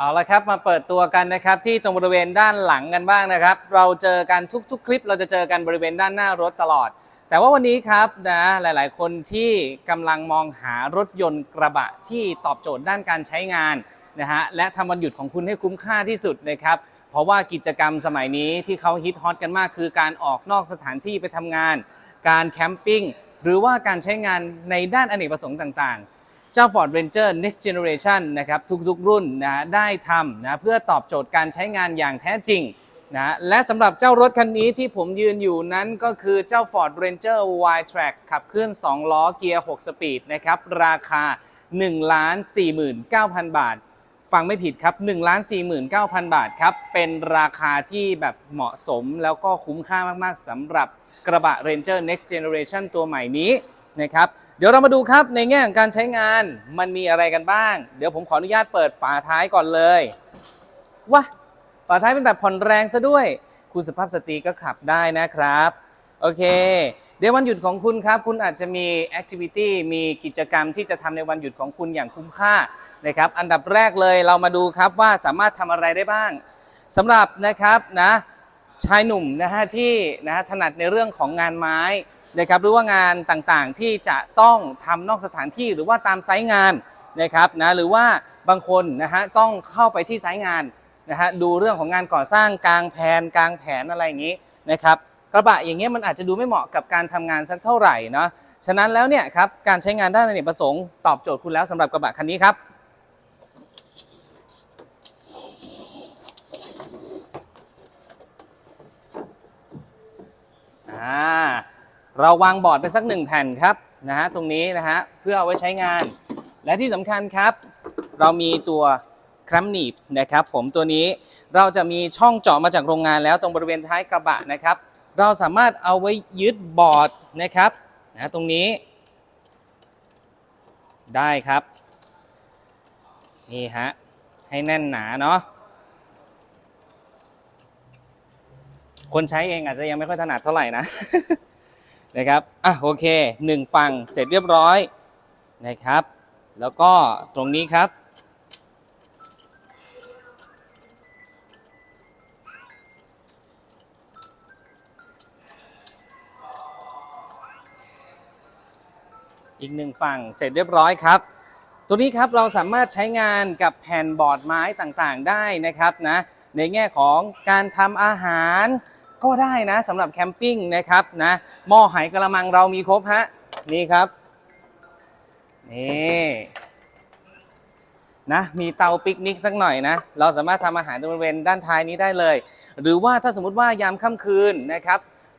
เอาละครับมาเปิดตัวกันนะครับที่ตรงบริเวณด้านหลังกันบ้างนะครับ เราเจอกันทุกๆ คลิป เราจะเจอกันบริเวณด้านหน้ารถตลอด แต่ว่าวันนี้ครับนะหลายๆ คนที่กำลังมองหารถยนต์กระบะที่ตอบโจทย์ด้านการใช้งานนะฮะและทำวันหยุดของคุณให้คุ้มค่าที่สุดนะครับเพราะว่ากิจกรรมสมัยนี้ที่เขาฮิตฮอตกันมาก คือการออกนอกสถานที่ไปทำงาน การแคมปิ้งหรือว่าการใช้งานในด้านอเนกประสงค์ต่างๆ เจ้า Ford Ranger Next Generation นะครับทุกๆ รุ่นนะได้ทำนะเพื่อตอบโจทย์การใช้งานอย่างแท้จริงนะและสำหรับเจ้ารถคันนี้ที่ผมยืนอยู่นั้นก็คือเจ้า Ford Ranger Y-Track ขับเคลื่อน 2 ล้อเกียร์ 6 สปีดนะครับราคา 1 49,000 บาท ฟังไม่ผิดครับ 1 49,000 บาทครับ เป็นราคาที่แบบเหมาะสมแล้วก็คุ้มค่ามากๆสำหรับ กระบะ Ranger Next Generation ตัวใหม่นี้นะครับเดี๋ยวเรามาดูครับในแง่ของการใช้งานมันมีอะไรกันบ้าง เดี๋ยวผมขออนุญาตเปิดฝาท้ายก่อนเลยว้าฝาท้ายเป็นแบบผ่อนแรงซะด้วย คุณสุภาพสตรีก็ขับได้นะครับโอเคเดี๋ยววันหยุดของคุณครับ คุณอาจจะมีแอคทิวิตี้มีกิจกรรมที่จะทำในวันหยุดของคุณอย่างคุ้มค่านะครับอันดับแรกเลยเรามาดูครับว่าสามารถทำอะไรได้บ้างสำหรับนะครับนะ ชายหนุ่มนะฮะที่นะฮะถนัดในเรื่องของงานไม้นะครับหรือว่างานต่างๆที่จะต้องทำนอกสถานที่หรือว่าตามไซต์งานนะครับนะหรือว่าบางคนนะฮะต้องเข้าไปที่ไซต์งานนะฮะดูเรื่องของงานก่อสร้างกลางแผนกลางแผนอะไรอย่างนี้นะครับกระบะอย่างเงี้ยมันอาจจะดูไม่เหมาะกับการทำงานสักเท่าไหร่เนาะฉะนั้นแล้วเนี่ยครับการใช้งานด้านอเนกประสงค์ตอบโจทย์คุณแล้วสำหรับกระบะคันนี้ครับ อ่าเราวางบอร์ดไปสักหนึ่งแผ่นครับนะฮะตรงนี้นะฮะเพื่อเอาไว้ใช้งาน และที่สำคัญครับ เรามีตัวคลัมหนีบนะครับ ผมตัวนี้เราจะมีช่องเจาะมาจากโรงงานแล้วตรงบริเวณท้ายกระบะนะครับ เราสามารถเอาไว้ยึดบอร์ดนะครับนะตรงนี้ ได้ครับ นี่ฮะให้แน่นหนาเนาะ คนใช้เองอาจจะยังไม่ค่อยถนัดเท่าไหร่นะนะครับอะโอเคหนึ่งฝั่งเสร็จเรียบร้อยนะครับ แล้วก็ตรงนี้ครับ อีกหนึ่งฝั่งเสร็จเรียบร้อยครับตัวนี้ครับเราสามารถใช้งานกับแผ่นบอร์ดไม้ต่างๆได้นะครับนะในแง่ของการทำอาหาร ก็ได้นะสำหรับแคมปิ้งนะครับนะหม้อไหกระมังเรามีครบฮะนี่ครับนี่นะมีเตาปิกนิกสักหน่อยนะ เราสามารถทำอาหารบริเวณด้านท้ายนี้ได้เลย หรือว่าถ้าสมมติว่ายามค่ำคืนนะครับ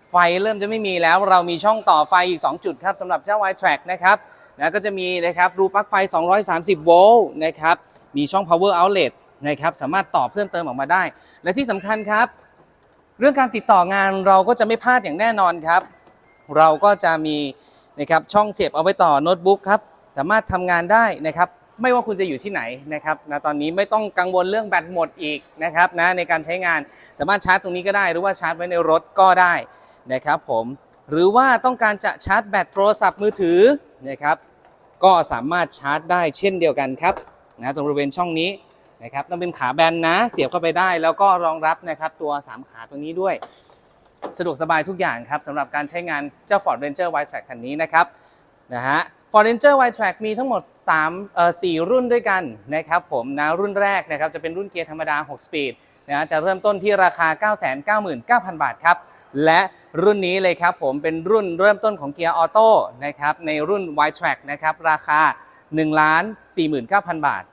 ไฟเริ่มจะไม่มีแล้วเรามีช่องต่อไฟอีก 2 จุดครับสำหรับเจ้า y track นะครับนะก็จะมีนะครับรูปลั๊กไฟ 230 โวลต์นะครับมีช่อง power outlet นะครับสามารถต่อเพิ่มเติมออกมาได้ และที่สำคัญครับ เรื่องการติดต่องานเราก็จะไม่พลาดอย่างแน่นอนครับ เราก็จะมีนะครับช่องเสียบเอาไว้ต่อโน้ตบุ๊กครับสามารถทำงานได้นะครับ ไม่ว่าคุณจะอยู่ที่ไหนนะครับนะตอนนี้ไม่ต้องกังวลเรื่องแบตหมดอีกนะครับนะในการใช้งานสามารถชาร์จตรงนี้ก็ได้ หรือว่าชาร์จไว้ในรถก็ได้นะครับผมหรือว่าต้องการจะชาร์จแบตโทรศัพท์มือถือนะครับก็สามารถชาร์จได้เช่นเดียวกันครับนะตรงบริเวณช่องนี้ นะครับต้องเป็นขาแบนนะ เสียบเข้าไปได้แล้วก็รองรับนะครับตัว 3 ขาตรงนี้ด้วย สะดวกสบายทุกอย่างครับสำหรับการใช้งานเจ้า Ford Ranger Y Track คันนี้นะครับนะฮะ Ford Ranger Y Track มีทั้งหมด3เอ่อ4รุ่นด้วยกันนะครับผมนะรุ่นแรกนะครับจะเป็นรุ่นเกียร์ธรรมดา 6 สปีดนะฮะจะเริ่มต้นที่ราคา 999,000 บาทครับ และรุ่นนี้เลยครับผมเป็นรุ่นเริ่มต้นของเกียร์ออโต้นะครับในรุ่น Y Track นะครับราคา 1,49,000 บาท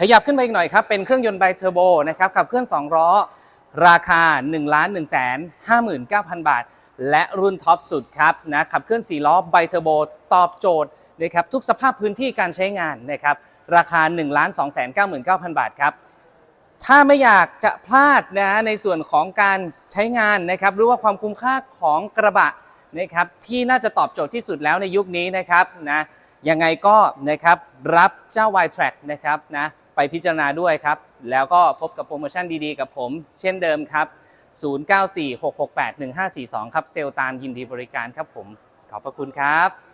ขยับขึ้นไปอีกหน่อยครับ เป็นเครื่องยนต์ไบเทอร์โบนะครับขับเคลื่อน2ล้อ ราคา 1 1 5 9 0 0 0 บาท และรุ่นท็อปสุดครับนะขับเคลื่อน4ล้อไบเทอร์โบตอบโจทย์นะครับทุกสภาพพื้นที่การใช้งานนะครับราคา 1 2 9 9 0 0 0 บาทครับถ้าไม่อยากจะพลาดนะในส่วนของการใช้งานนะครับหรือว่าความคุ้มค่าของกระบะนะครับที่น่าจะตอบโจทย์ที่สุดแล้วในยุคนี้นะครับนะยังไงก็นะครับรับเจ้า Y Track นะครับนะ ไปพิจารณาด้วยครับ แล้วก็พบกับโปรโมชั่นดีๆ กับผม เช่นเดิมครับ 0946681542 ครับ เซลตามยินดีบริการครับผม ขอบพระคุณครับ